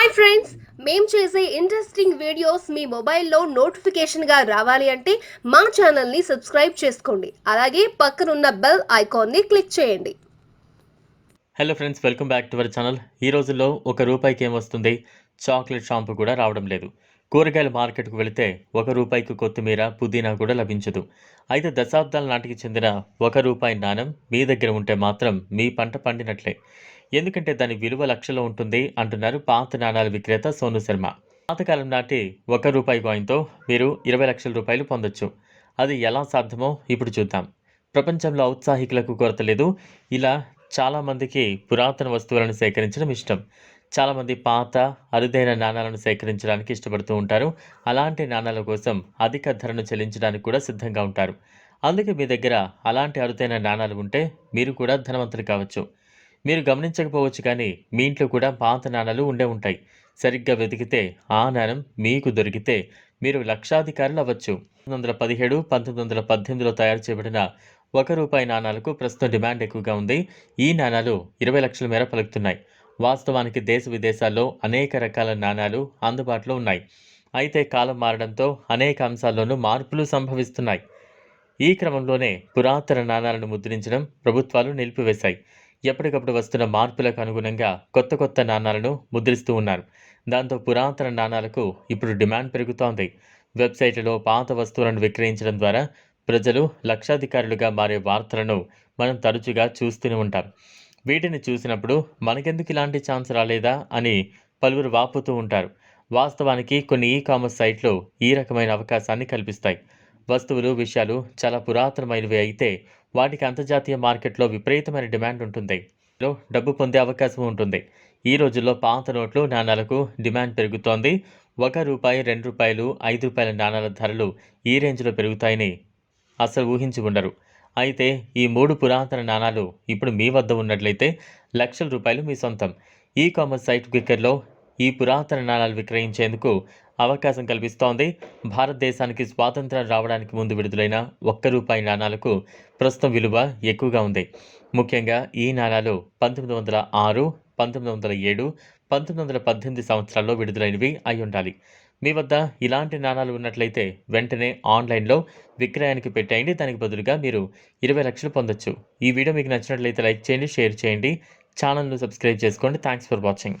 Hi friends మేము చేసే interesting videos మీ మొబైల్లో నోటిఫికేషన్గా రావాలి అంటే మా ఛానల్ని సబ్స్క్రైబ్ చేసుకోండి. అలాగే పక్కనున్న బెల్ ఐకాన్ని క్లిక్ చేయండి. Hello friends welcome back to our channel ఈ రోజుల్లో ఒక రూపాయికి ఏమొస్తుంది చాక్లెట్ షాంపూ కూడా రావడం లేదు. కూరగాయల మార్కెట్కు వెళితే ఒక రూపాయికి కొత్తిమీర పుదీనా కూడా లభించదు. అయితే దశాబ్దాల నాటికి చెందిన ఒక రూపాయి నాణం మీ దగ్గర ఉంటే మాత్రం మీ పంట పండినట్లే. ఎందుకంటే దాని విలువ లక్షలో ఉంటుంది అంటున్నారు పాత నాణాల విక్రేత సోను శర్మ. పాతకాలం నాటి ఒక రూపాయి కాయిన్తో మీరు ఇరవై లక్షల రూపాయలు పొందొచ్చు. అది ఎలా సాధ్యమో ఇప్పుడు చూద్దాం. ప్రపంచంలో ఔత్సాహికులకు కొరత లేదు. ఇలా చాలామందికి పురాతన వస్తువులను సేకరించడం ఇష్టం. చాలామంది పాత అరుదైన నాణాలను సేకరించడానికి ఇష్టపడుతూ ఉంటారు. అలాంటి నాణాల కోసం అధిక ధరను చెల్లించడానికి కూడా సిద్ధంగా ఉంటారు. అందుకే మీ దగ్గర అలాంటి అరుదైన నాణాలు ఉంటే మీరు కూడా ధనవంతులు కావచ్చు. మీరు గమనించకపోవచ్చు కానీ మీ ఇంట్లో కూడా పాత నాణాలు ఉండే ఉంటాయి. సరిగ్గా వెతికితే ఆ నాణం మీకు దొరికితే మీరు లక్షాధికారులు అవ్వచ్చు. పంతొమ్మిది వందల పదిహేడు పంతొమ్మిది వందల పద్దెనిమిదిలో తయారు చేయబడిన ఒక రూపాయి నాణాలకు ప్రస్తుతం డిమాండ్ ఎక్కువగా ఉంది. ఈ నాణాలు ఇరవై లక్షల మేర పలుకుతున్నాయి. వాస్తవానికి దేశ విదేశాల్లో అనేక రకాల నాణాలు అందుబాటులో ఉన్నాయి. అయితే కాలం మారడంతో అనేక అంశాల్లోనూ మార్పులు సంభవిస్తున్నాయి. ఈ క్రమంలోనే పురాతన నాణాలను ముద్రించడం ప్రభుత్వాలు నిలిపివేశాయి. ఎప్పటికప్పుడు వస్తున్న మార్పులకు అనుగుణంగా కొత్త కొత్త నాణాలను ముద్రిస్తూ ఉన్నారు. దాంతో పురాతన నాణాలకు ఇప్పుడు డిమాండ్ పెరుగుతోంది. వెబ్సైట్లలో పాత వస్తువులను విక్రయించడం ద్వారా ప్రజలు లక్షాధికారులుగా మారే వార్తలను మనం తరచుగా చూస్తూనే ఉంటాం. వీటిని చూసినప్పుడు మనకెందుకు ఇలాంటి ఛాన్స్ రాలేదా అని పలువురు వాపుతూ ఉంటారు. వాస్తవానికి కొన్ని ఈ కామర్స్ సైట్లు ఈ రకమైన అవకాశాన్ని కల్పిస్తాయి. వస్తువులు విషయాలు చాలా పురాతనమైనవి అయితే వాటికి అంతర్జాతీయ మార్కెట్లో విపరీతమైన డిమాండ్ ఉంటుంది. లో డబ్బు పొందే అవకాశం ఉంటుంది. ఈ రోజుల్లో పాత నోట్లు నాణాలకు డిమాండ్ పెరుగుతోంది. ఒక రూపాయి రెండు రూపాయలు ఐదు రూపాయల నాణాల ధరలు ఈ రేంజ్లో పెరుగుతాయని అసలు ఊహించి ఉండరు. అయితే ఈ మూడు పురాతన నాణాలు ఇప్పుడు మీ వద్ద ఉన్నట్లయితే లక్షల రూపాయలు మీ సొంతం. ఈ కామర్స్ సైట్ క్విక్కర్లో ఈ పురాతన నాణాలు విక్రయించేందుకు అవకాశం కల్పిస్తోంది. భారతదేశానికి స్వాతంత్రం రావడానికి ముందు విడుదలైన ఒక్క రూపాయి నాణాలకు ప్రస్తుతం విలువ ఎక్కువగా ఉంది. ముఖ్యంగా ఈ నాణాలు పంతొమ్మిది వందల ఆరు పంతొమ్మిది వందల ఏడు పంతొమ్మిది వందల పద్దెనిమిది సంవత్సరాల్లో విడుదలైనవి అయి ఉండాలి. మీ వద్ద ఇలాంటి నాణాలు ఉన్నట్లయితే వెంటనే ఆన్లైన్లో విక్రయానికి పెట్టేయండి. దానికి బదులుగా మీరు ఇరవై లక్షలు పొందొచ్చు. ఈ వీడియో మీకు నచ్చినట్లయితే లైక్ చేయండి షేర్ చేయండి. ఛానల్ను సబ్స్క్రైబ్ చేసుకోండి. Thanks for watching.